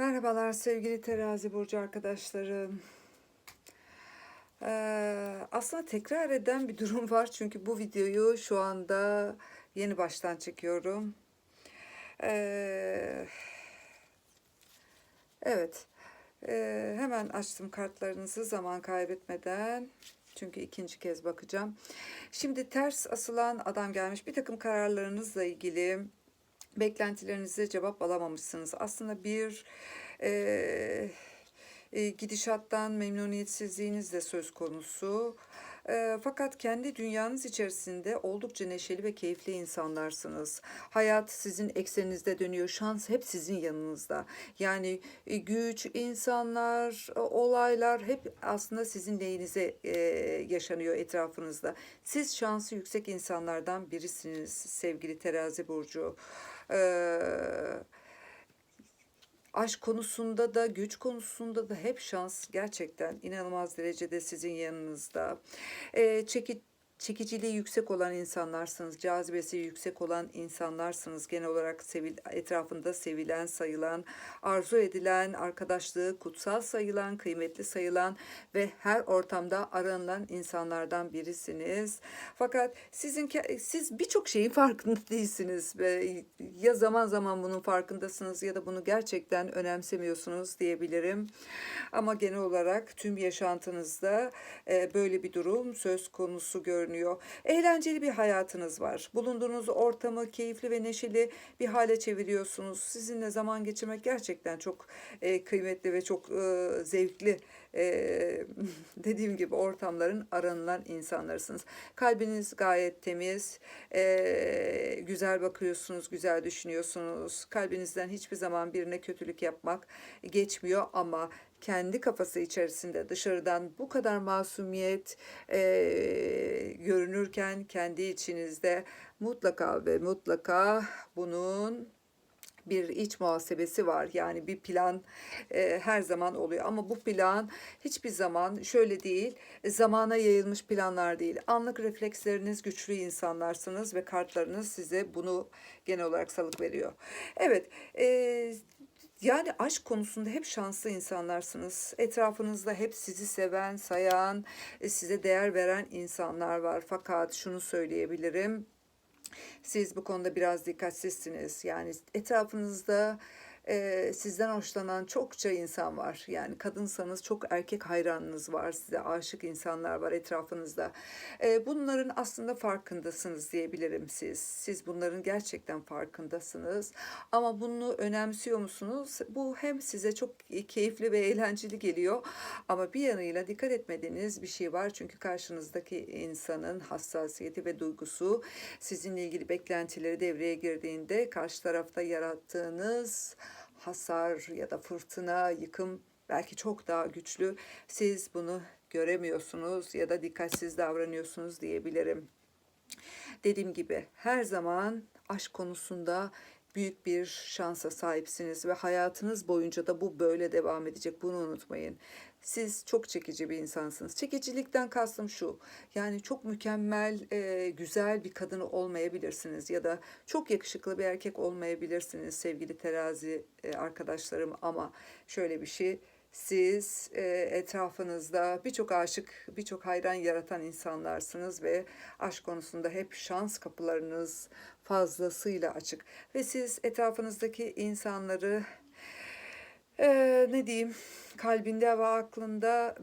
Merhabalar sevgili terazi burcu arkadaşlarım. Ee, aslında tekrar eden bir durum var çünkü bu videoyu şu anda yeni baştan çekiyorum. Ee, evet, Ee, hemen açtım kartlarınızı zaman kaybetmeden. Çünkü ikinci kez bakacağım. Şimdi ters asılan adam gelmiş. Bir takım kararlarınızla ilgili beklentilerinize cevap alamamışsınız. Aslında bir e, e, gidişattan memnuniyetsizliğiniz de söz konusu. E, fakat kendi dünyanız içerisinde oldukça neşeli ve keyifli insanlarsınız. Hayat sizin ekseninizde dönüyor. Şans hep sizin yanınızda. Yani e, güç, insanlar, e, olaylar hep aslında sizin lehinize e, yaşanıyor etrafınızda. Siz şansı yüksek insanlardan birisiniz sevgili terazi burcu. Ee, aşk konusunda da güç konusunda da hep şans gerçekten inanılmaz derecede sizin yanınızda. Ee, çeki, çekiciliği yüksek olan insanlarsınız, cazibesi yüksek olan insanlarsınız. Genel olarak sevil, etrafında sevilen, sayılan, arzu edilen, arkadaşlığı kutsal sayılan, kıymetli sayılan ve her ortamda aranılan insanlardan birisiniz. Fakat sizin siz birçok şeyin farkında değilsiniz ve ya zaman zaman bunun farkındasınız ya da bunu gerçekten önemsemiyorsunuz diyebilirim. Ama genel olarak tüm yaşantınızda böyle bir durum söz konusu görünüyor. Eğlenceli bir hayatınız var. Bulunduğunuz ortamı keyifli ve neşeli bir hale çeviriyorsunuz. Sizinle zaman geçirmek gerçekten çok e, kıymetli ve çok e, zevkli. E, dediğim gibi ortamların aranılan insanlarsınız. Kalbiniz gayet temiz, e, güzel bakıyorsunuz, güzel düşünüyorsunuz. Kalbinizden hiçbir zaman birine kötülük yapmak geçmiyor ama kendi kafası içerisinde dışarıdan bu kadar masumiyet e, görünürken kendi içinizde mutlaka ve mutlaka bunun bir iç muhasebesi var. Yani bir plan e, her zaman oluyor. Ama bu plan hiçbir zaman şöyle değil, zamana yayılmış planlar değil. Anlık refleksleriniz güçlü insanlarsınız ve kartlarınız size bunu genel olarak salık veriyor. Evet, e, yani aşk konusunda hep şanslı insanlarsınız. Etrafınızda hep sizi seven, sayan, e, size değer veren insanlar var. Fakat şunu söyleyebilirim. Siz bu konuda biraz dikkatsizsiniz. Yani etrafınızda e, sizden hoşlanan çokça insan var. Yani kadınsanız çok erkek hayranınız var. Size aşık insanlar var etrafınızda. E, bunların aslında farkındasınız diyebilirim siz. Siz bunların gerçekten farkındasınız. Ama bunu önemsiyor musunuz? Bu hem size çok keyifli ve eğlenceli geliyor. Ama bir yanıyla dikkat etmediğiniz bir şey var. Çünkü karşınızdaki insanın hassasiyeti ve duygusu sizinle ilgili beklentileri devreye girdiğinde karşı tarafta yarattığınız hasar ya da fırtına, yıkım belki çok daha güçlü. Siz bunu göremiyorsunuz ya da dikkatsiz davranıyorsunuz diyebilirim. Dediğim gibi her zaman aşk konusunda büyük bir şansa sahipsiniz ve hayatınız boyunca da bu böyle devam edecek. Bunu unutmayın. Siz çok çekici bir insansınız. Çekicilikten kastım şu. Yani çok mükemmel, e, güzel bir kadın olmayabilirsiniz ya da çok yakışıklı bir erkek olmayabilirsiniz sevgili terazi e, arkadaşlarım ama şöyle bir şey siz e, etrafınızda birçok aşık, birçok hayran yaratan insanlarsınız ve aşk konusunda hep şans kapılarınız fazlasıyla açık. Ve siz etrafınızdaki insanları e, ne diyeyim kalbinde ve aklında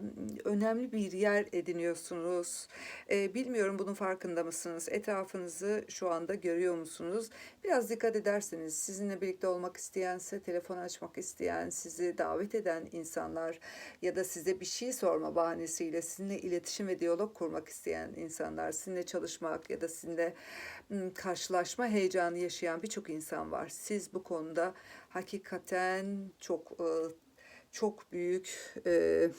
önemli bir yer ediniyorsunuz. E, bilmiyorum bunun farkında mısınız? Etrafınızı şu anda görüyor musunuz? Biraz dikkat ederseniz sizinle birlikte olmak isteyense, telefon açmak isteyen, sizi davet eden insanlar ya da size bir şey sorma bahanesiyle sizinle iletişim ve diyalog kurmak isteyen insanlar, sizinle çalışmak ya da sizinle karşılaşma heyecanı yaşayan birçok insan var. Siz bu konuda hakikaten çok e, çok büyük e,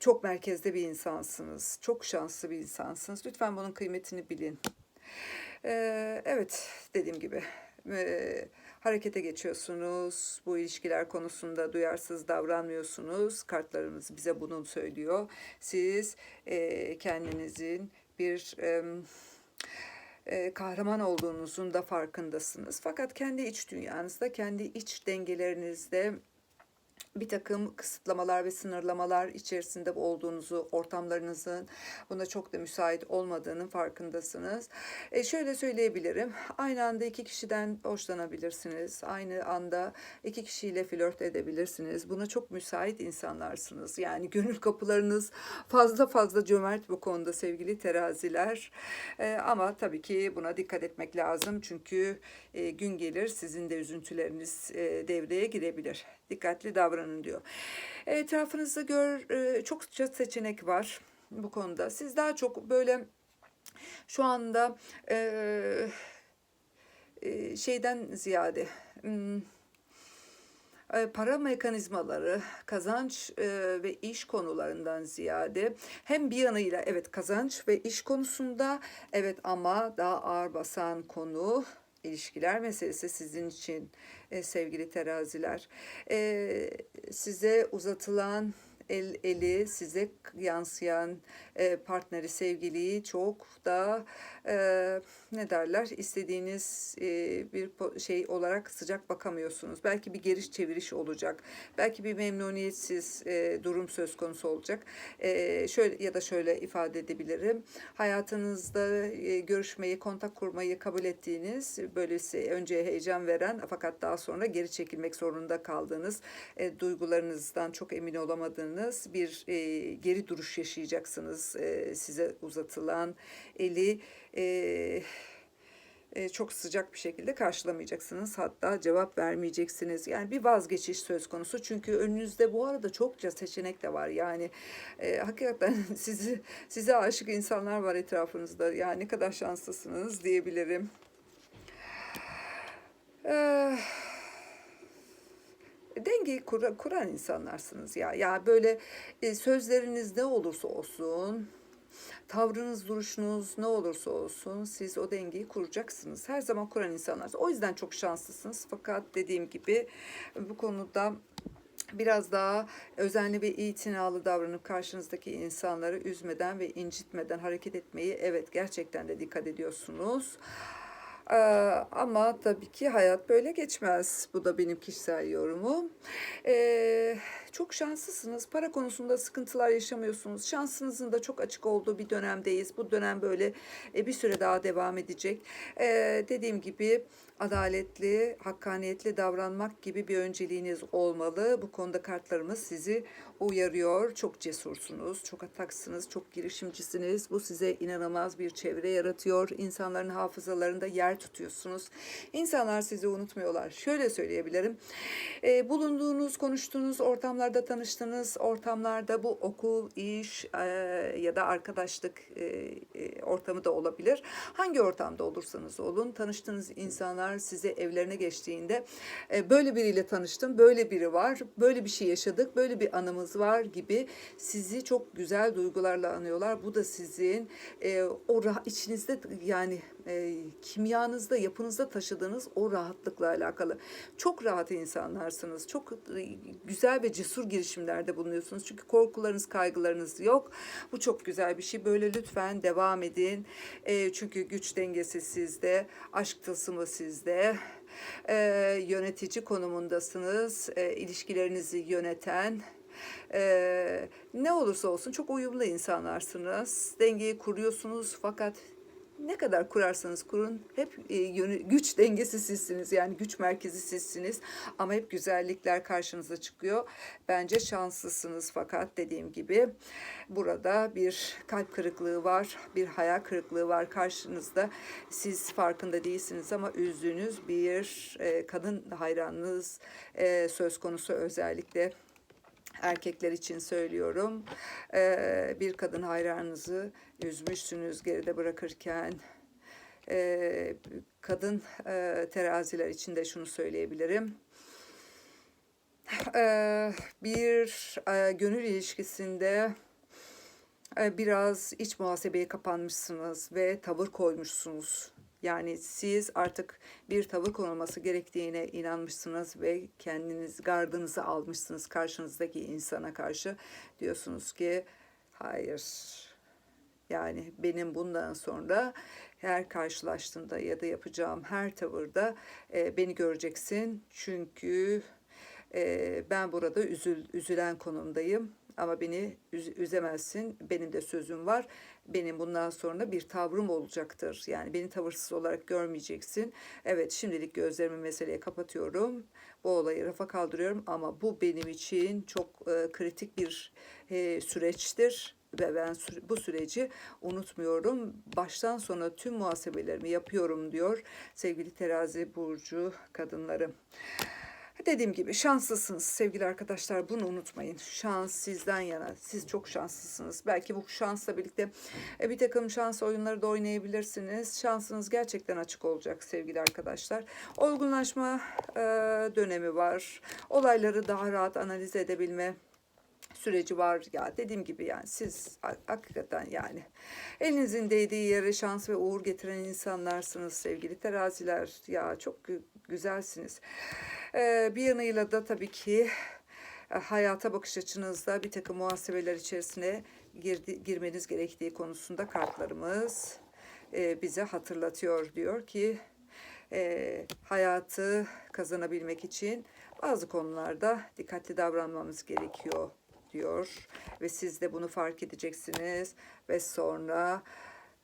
çok merkezde bir insansınız. Çok şanslı bir insansınız. Lütfen bunun kıymetini bilin. Ee, evet, dediğim gibi e, harekete geçiyorsunuz. Bu ilişkiler konusunda duyarsız davranmıyorsunuz. Kartlarımız bize bunu söylüyor. Siz e, kendinizin bir e, e, kahraman olduğunuzun da farkındasınız. Fakat kendi iç dünyanızda, kendi iç dengelerinizde bir takım kısıtlamalar ve sınırlamalar içerisinde olduğunuzu, ortamlarınızın buna çok da müsait olmadığının farkındasınız. E şöyle söyleyebilirim, aynı anda iki kişiden hoşlanabilirsiniz, aynı anda iki kişiyle flört edebilirsiniz. Buna çok müsait insanlarsınız. Yani gönül kapılarınız fazla fazla cömert bu konuda sevgili teraziler. E, ama tabii ki buna dikkat etmek lazım çünkü e, gün gelir sizin de üzüntüleriniz e, devreye girebilir. Dikkatli davranın diyor. Etrafınızda gör e, çokça seçenek var bu konuda. Siz daha çok böyle şu anda e, e, şeyden ziyade hmm, e, para mekanizmaları, kazanç ve iş konularından ziyade hem bir yanıyla evet kazanç ve iş konusunda evet ama daha ağır basan konu ilişkiler meselesi sizin için e, sevgili teraziler. E, size uzatılan el eli size yansıyan e, partneri sevgiliyi çok da e, ne derler istediğiniz e, bir şey olarak sıcak bakamıyorsunuz. Belki bir giriş çeviriş olacak. Belki bir memnuniyetsiz e, durum söz konusu olacak. E, şöyle ya da şöyle ifade edebilirim. Hayatınızda e, görüşmeyi, kontak kurmayı kabul ettiğiniz, böylesi önce heyecan veren fakat daha sonra geri çekilmek zorunda kaldığınız, e, duygularınızdan çok emin olamadığınız bir e, geri duruş yaşayacaksınız. E, size uzatılan eli e, e, çok sıcak bir şekilde karşılamayacaksınız. Hatta cevap vermeyeceksiniz. Yani bir vazgeçiş söz konusu. Çünkü önünüzde bu arada çokça seçenek de var. Yani e, hakikaten sizi size aşık insanlar var etrafınızda. Yani ne kadar şanslısınız diyebilirim. Eh, dengeyi kura- kuran insanlarsınız ya. Ya böyle e, sözleriniz ne olursa olsun, tavrınız, duruşunuz ne olursa olsun siz o dengeyi kuracaksınız. Her zaman kuran insanlarsınız. O yüzden çok şanslısınız. Fakat dediğim gibi bu konuda biraz daha özenli ve itinalı davranıp karşınızdaki insanları üzmeden ve incitmeden hareket etmeyi evet gerçekten de dikkat ediyorsunuz. Ee, ama tabii ki hayat böyle geçmez. Bu da benim kişisel yorumum. Ee, çok şanslısınız. Para konusunda sıkıntılar yaşamıyorsunuz. Şansınızın da çok açık olduğu bir dönemdeyiz. Bu dönem böyle e, bir süre daha devam edecek. Ee, dediğim gibi adaletli, hakkaniyetli davranmak gibi bir önceliğiniz olmalı. Bu konuda kartlarımız sizi uyarıyor. Çok cesursunuz, çok ataksınız, çok girişimcisiniz. Bu size inanılmaz bir çevre yaratıyor. İnsanların hafızalarında yer tutuyorsunuz. İnsanlar sizi unutmuyorlar. Şöyle söyleyebilirim. E, bulunduğunuz, konuştuğunuz ortamlarda, tanıştığınız ortamlarda bu okul, iş e, ya da arkadaşlık e, e, ortamı da olabilir. Hangi ortamda olursanız olun, tanıştığınız insanlar size evlerine geçtiğinde e, böyle biriyle tanıştım, böyle biri var, böyle bir şey yaşadık, böyle bir anımız var gibi sizi çok güzel duygularla anıyorlar. Bu da sizin e, o içinizde yani e, kimyanızda, yapınızda taşıdığınız o rahatlıkla alakalı. Çok rahat insanlarsınız. Çok e, güzel ve cesur girişimlerde bulunuyorsunuz. Çünkü korkularınız, kaygılarınız yok. Bu çok güzel bir şey. Böyle lütfen devam edin. E, çünkü güç dengesi sizde, aşk tılsımı sizde. E, yönetici konumundasınız. E, ilişkilerinizi yöneten, ee, ne olursa olsun çok uyumlu insanlarsınız. Dengeyi kuruyorsunuz fakat ne kadar kurarsanız kurun hep e, yönü, güç dengesi sizsiniz. Yani güç merkezi sizsiniz ama hep güzellikler karşınıza çıkıyor. Bence şanslısınız fakat dediğim gibi burada bir kalp kırıklığı var, bir hayal kırıklığı var karşınızda. Siz farkında değilsiniz ama üzdüğünüz bir e, kadın hayranınız e, söz konusu özellikle erkekler için söylüyorum. Ee, bir kadın hayranınızı üzmüşsünüz geride bırakırken. Ee, kadın e, teraziler için de şunu söyleyebilirim. Ee, bir e, gönül ilişkisinde e, biraz iç muhasebeye kapanmışsınız ve tavır koymuşsunuz. Yani siz artık bir tavır konulması gerektiğine inanmışsınız ve kendiniz gardınızı almışsınız karşınızdaki insana karşı. Diyorsunuz ki hayır yani benim bundan sonra her karşılaştığında ya da yapacağım her tavırda e, beni göreceksin. Çünkü e, ben burada üzül, üzülen konumdayım. Ama beni üz- üzemezsin. Benim de sözüm var. Benim bundan sonra bir tavrım olacaktır. Yani beni tavırsız olarak görmeyeceksin. Evet şimdilik gözlerimi meseleye kapatıyorum. Bu olayı rafa kaldırıyorum ama bu benim için çok e, kritik bir e, süreçtir ve ben bu süreci unutmuyorum. Baştan sona tüm muhasebelerimi yapıyorum diyor sevgili terazi burcu kadınları. Dediğim gibi şanslısınız sevgili arkadaşlar bunu unutmayın. Şans sizden yana. Siz çok şanslısınız. Belki bu şansla birlikte e, bir takım şans oyunları da oynayabilirsiniz. Şansınız gerçekten açık olacak sevgili arkadaşlar. Olgunlaşma e, dönemi var. Olayları daha rahat analiz edebilme süreci var ya dediğim gibi yani siz ha- hakikaten yani elinizin değdiği yere şans ve uğur getiren insanlarsınız sevgili teraziler ya çok gü- güzelsiniz. Ee, bir yanıyla da tabii ki e, hayata bakış açınızda bir takım muhasebeler içerisine girdi, girmeniz gerektiği konusunda kartlarımız e, bize hatırlatıyor. Diyor ki e, hayatı kazanabilmek için bazı konularda dikkatli davranmamız gerekiyor diyor. Ve siz de bunu fark edeceksiniz. Ve sonra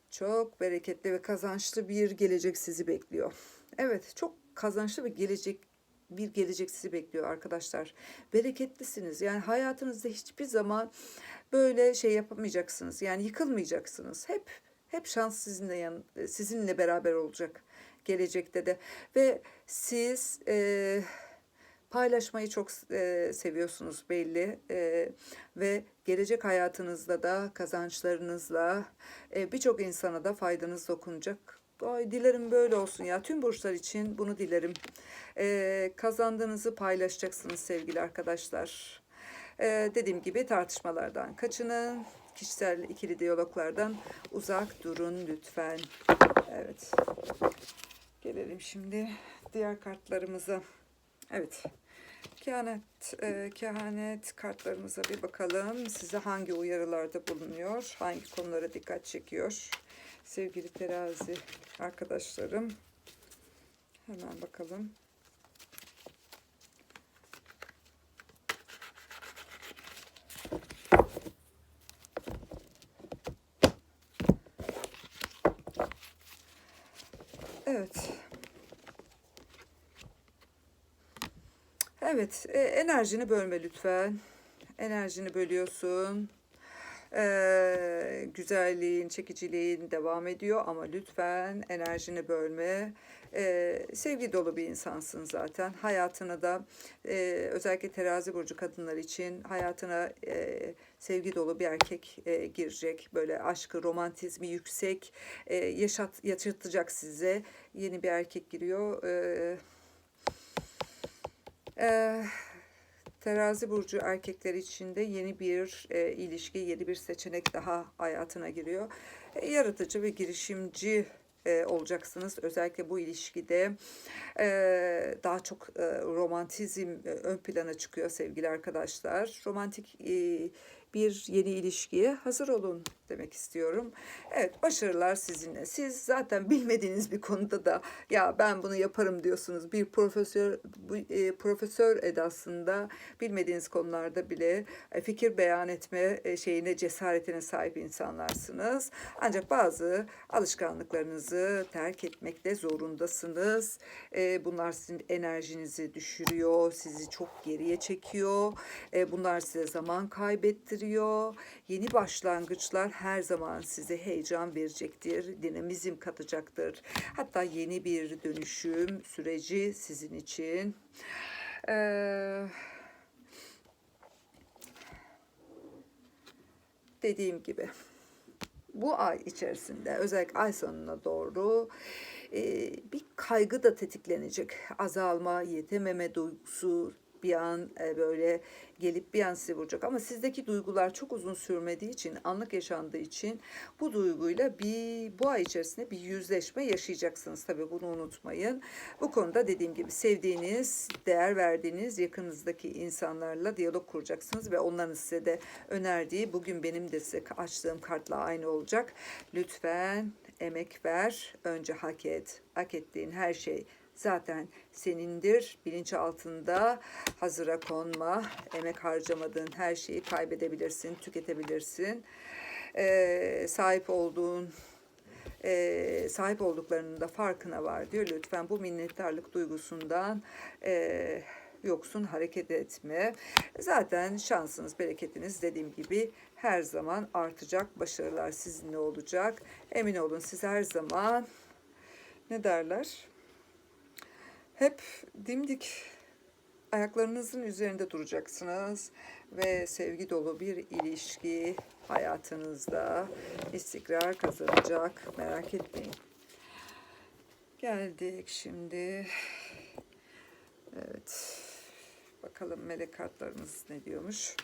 çok bereketli ve kazançlı bir gelecek sizi bekliyor. Evet, çok kazançlı bir gelecek bir gelecek sizi bekliyor arkadaşlar. Bereketlisiniz. Yani hayatınızda hiçbir zaman böyle şey yapamayacaksınız. Yani yıkılmayacaksınız. Hep hep şans sizinle yan, sizinle beraber olacak gelecekte de ve siz eee paylaşmayı çok e, seviyorsunuz belli E, ve gelecek hayatınızda da kazançlarınızla e, birçok insana da faydanız dokunacak. Ay, dilerim böyle olsun ya. Tüm burçlar için bunu dilerim. E, kazandığınızı paylaşacaksınız sevgili arkadaşlar. E, dediğim gibi tartışmalardan kaçının. Kişisel ikili diyaloglardan uzak durun lütfen. Evet. Gelelim şimdi diğer kartlarımıza. Evet. Kehanet, e, kehanet kartlarımıza bir bakalım. Size hangi uyarılarda bulunuyor? Hangi konulara dikkat çekiyor? Sevgili terazi arkadaşlarım. Hemen bakalım. Evet. Evet, e, enerjini bölme lütfen. Enerjini bölüyorsun. E, güzelliğin, çekiciliğin devam ediyor ama lütfen enerjini bölme. E, sevgi dolu bir insansın zaten. Hayatına da e, özellikle terazi burcu kadınlar için hayatına e, sevgi dolu bir erkek e, girecek. Böyle aşkı, romantizmi yüksek, e, yaşat, yaşatacak size. Yeni bir erkek giriyor. E, Eee, terazi burcu erkekler için de yeni bir e, ilişki, yeni bir seçenek daha hayatına giriyor. E, yaratıcı ve girişimci e, olacaksınız. Özellikle bu ilişkide e, daha çok e, romantizm e, ön plana çıkıyor sevgili arkadaşlar. Romantik e, bir yeni ilişkiye hazır olun demek istiyorum. Evet başarılar sizinle. Siz zaten bilmediğiniz bir konuda da ya ben bunu yaparım diyorsunuz. Bir profesör e, profesör edasında bilmediğiniz konularda bile e, fikir beyan etme e, şeyine cesaretine sahip insanlarsınız. Ancak bazı alışkanlıklarınızı terk etmekte zorundasınız. E, bunlar sizin enerjinizi düşürüyor, sizi çok geriye çekiyor. E, bunlar size zaman kaybettiriyor. Yeni başlangıçlar her zaman size heyecan verecektir, dinamizm katacaktır. Hatta yeni bir dönüşüm süreci sizin için. Ee, dediğim gibi bu ay içerisinde özellikle ay sonuna doğru e, bir kaygı da tetiklenecek. Azalma, yetememe duygusu bir an e, böyle gelip bir an sizi vuracak. Ama sizdeki duygular çok uzun sürmediği için, anlık yaşandığı için bu duyguyla bir bu ay içerisinde bir yüzleşme yaşayacaksınız. Tabii bunu unutmayın. Bu konuda dediğim gibi sevdiğiniz, değer verdiğiniz yakınızdaki insanlarla diyalog kuracaksınız ve onların size de önerdiği bugün benim de size açtığım kartla aynı olacak. Lütfen emek ver, önce hak et. Hak ettiğin her şey zaten senindir. Bilinç altında hazıra konma. Emek harcamadığın her şeyi kaybedebilirsin, tüketebilirsin. Ee, sahip olduğun e, sahip olduklarının da farkına var diyor. Lütfen bu minnettarlık duygusundan e, yoksun hareket etme. Zaten şansınız, bereketiniz dediğim gibi her zaman artacak. Başarılar sizinle olacak. Emin olun siz her zaman ne derler? Hep dimdik ayaklarınızın üzerinde duracaksınız ve sevgi dolu bir ilişki hayatınızda istikrar kazanacak. Merak etmeyin. Geldik şimdi. Evet. Bakalım melek kartlarımız ne diyormuş.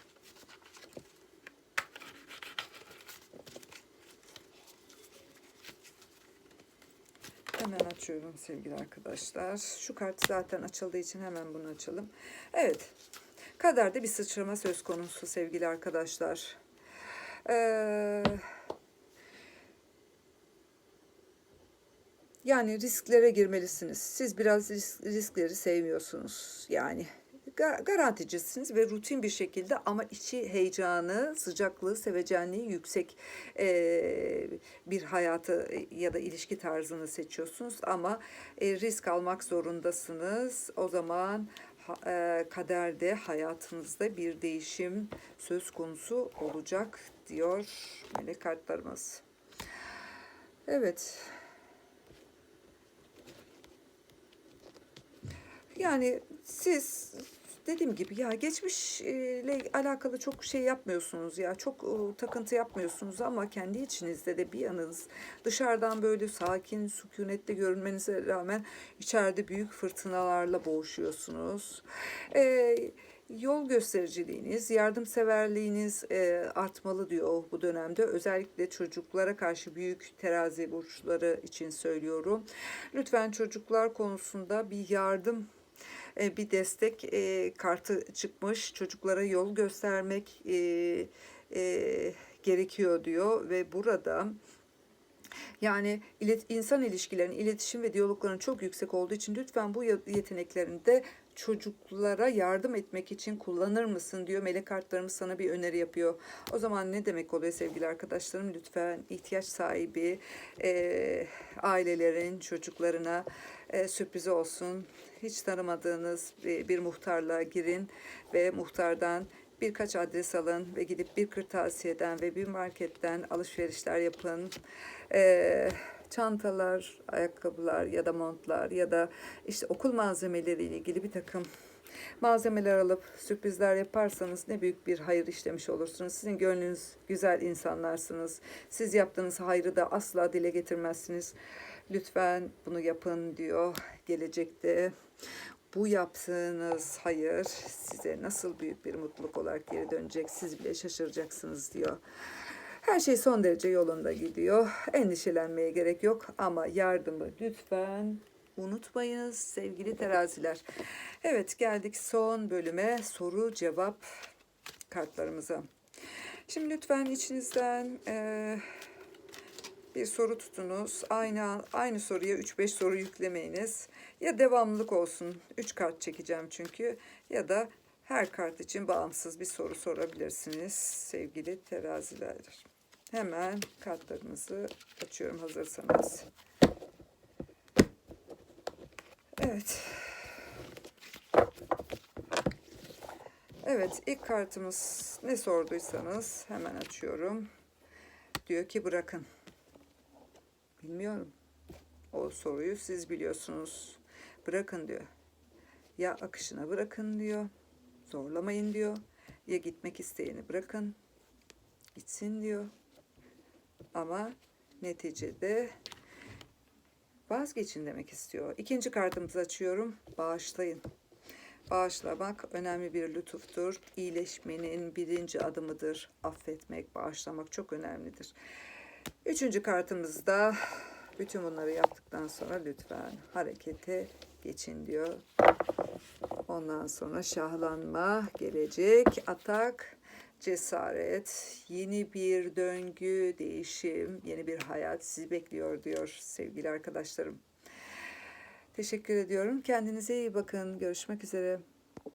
Hemen açıyorum sevgili arkadaşlar. Şu kart zaten açıldığı için hemen bunu açalım. Evet. Kaderde bir sıçrama söz konusu sevgili arkadaşlar. Ee, yani risklere girmelisiniz. Siz biraz risk- riskleri sevmiyorsunuz. Yani ga- garanticisiniz ve rutin bir şekilde ama içi heyecanı, sıcaklığı, sevecenliği yüksek eee, bir hayatı ya da ilişki tarzını seçiyorsunuz ama e, risk almak zorundasınız. O zaman e, kaderde hayatınızda bir değişim söz konusu olacak diyor melek kartlarımız. Evet. Yani siz dediğim gibi ya geçmişle alakalı çok şey yapmıyorsunuz ya çok takıntı yapmıyorsunuz ama kendi içinizde de bir yanınız dışarıdan böyle sakin sükunetli görünmenize rağmen içeride büyük fırtınalarla boğuşuyorsunuz. E, yol göstericiliğiniz, yardımseverliğiniz e, artmalı diyor bu dönemde. Özellikle çocuklara karşı büyük terazi burçları için söylüyorum. Lütfen çocuklar konusunda bir yardım e, bir destek e, kartı çıkmış. Çocuklara yol göstermek e, gerekiyor diyor ve burada yani insan ilişkilerinin, iletişim ve diyalogların çok yüksek olduğu için lütfen bu yeteneklerini de çocuklara yardım etmek için kullanır mısın diyor. Melek kartlarımız sana bir öneri yapıyor. O zaman ne demek oluyor sevgili arkadaşlarım? Lütfen ihtiyaç sahibi e, ailelerin çocuklarına e, sürpriz olsun. Hiç tanımadığınız bir, bir muhtarlığa girin ve muhtardan birkaç adres alın ve gidip bir kırtasiyeden ve bir marketten alışverişler yapın. Ee, çantalar, ayakkabılar ya da montlar ya da işte okul malzemeleri ile ilgili bir takım malzemeler alıp sürprizler yaparsanız ne büyük bir hayır işlemiş olursunuz. Sizin gönlünüz güzel insanlarsınız. Siz yaptığınız hayrı da asla dile getirmezsiniz. Lütfen bunu yapın diyor gelecekte. Bu yaptığınız hayır size nasıl büyük bir mutluluk olarak geri dönecek siz bile şaşıracaksınız diyor. Her şey son derece yolunda gidiyor. Endişelenmeye gerek yok ama yardımı lütfen unutmayınız sevgili teraziler. Evet geldik son bölüme soru cevap kartlarımıza. Şimdi lütfen içinizden eee, bir soru tutunuz. Aynı aynı soruya 3-5 soru yüklemeyiniz. Ya devamlılık olsun. 3 kart çekeceğim çünkü ya da her kart için bağımsız bir soru sorabilirsiniz sevgili teraziler. Hemen kartlarımızı açıyorum hazırsanız. Evet. Evet ilk kartımız ne sorduysanız hemen açıyorum. Diyor ki bırakın. Bilmiyorum. O soruyu siz biliyorsunuz. Bırakın diyor. Ya akışına bırakın diyor. Zorlamayın diyor. Ya gitmek isteyeni bırakın. Gitsin diyor. Ama neticede vazgeçin demek istiyor. İkinci kartımızı açıyorum. Bağışlayın. Bağışlamak önemli bir lütuftur. İyileşmenin birinci adımıdır. Affetmek, bağışlamak çok önemlidir. Üçüncü kartımızda bütün bunları yaptıktan sonra lütfen harekete geçin diyor. Ondan sonra şahlanma gelecek, atak cesaret, yeni bir döngü, değişim, yeni bir hayat sizi bekliyor diyor sevgili arkadaşlarım. Teşekkür ediyorum. Kendinize iyi bakın. Görüşmek üzere.